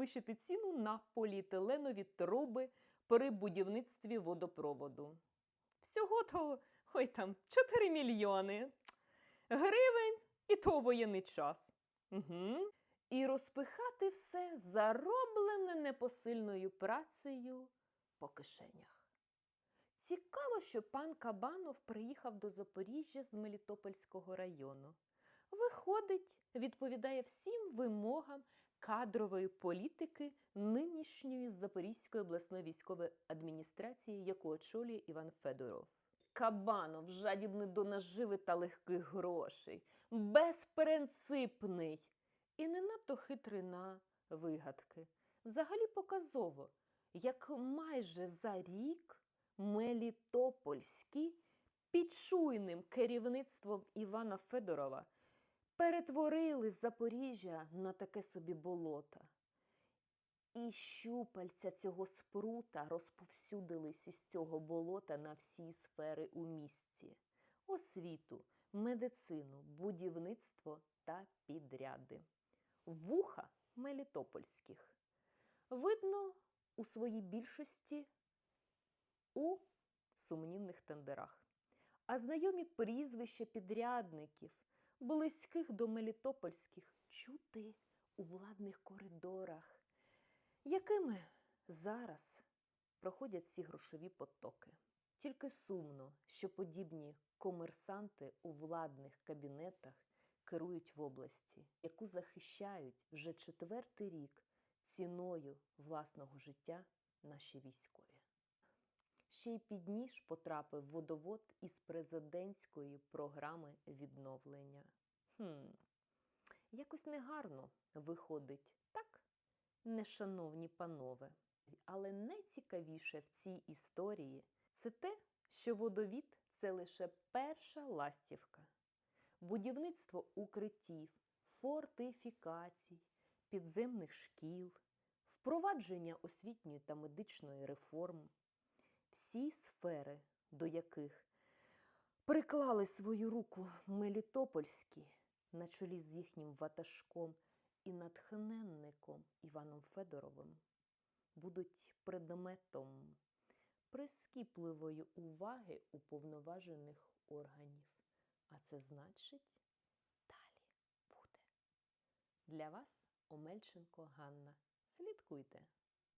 завищити ціну на поліетиленові труби при будівництві водопроводу. Всього то, ой там, 4 мільйони гривень, і то воєнний час. Угу. І розпихати все зароблене непосильною працею по кишенях. Цікаво, що пан Кабанов приїхав до Запоріжжя з Мелітопольського району. Виходить, відповідає всім вимогам кадрової політики нинішньої Запорізької обласної військової адміністрації, яку очолює Іван Федоров. Кабанов жадібний до наживи та легких грошей, безпринципний і не надто хитрий на вигадки. Взагалі показово, як майже за рік Мелітопольські під чуйним керівництвом Івана Федорова перетворили Запоріжжя на таке собі болото. І щупальця цього спрута розповсюдились із цього болота на всі сфери у місті: освіту, медицину, будівництво та підряди. Вуха Мелітопольських. Видно у своїй більшості у сумнівних тендерах. А знайомі прізвища підрядників, близьких до Мелітопольських, чути у владних коридорах, якими зараз проходять ці грошові потоки. Тільки сумно, що подібні комерсанти у владних кабінетах керують в області, яку захищають вже четвертий рік ціною власного життя наші військові. Ще й під ніж потрапив водовод із президентської програми відновлення. Хм, якось негарно виходить, так, нешановні панове. Але найцікавіше в цій історії це те, що водовід це лише перша ластівка. Будівництво укриттів, фортифікацій, підземних шкіл, впровадження освітньої та медичної реформ всі сфери, до яких приклали свою руку Мелітопольські на чолі з їхнім ватажком і натхненником Іваном Федоровим, будуть предметом прискіпливої уваги уповноважених органів. А це значить, далі буде. Для вас Омельченко Ганна. Слідкуйте.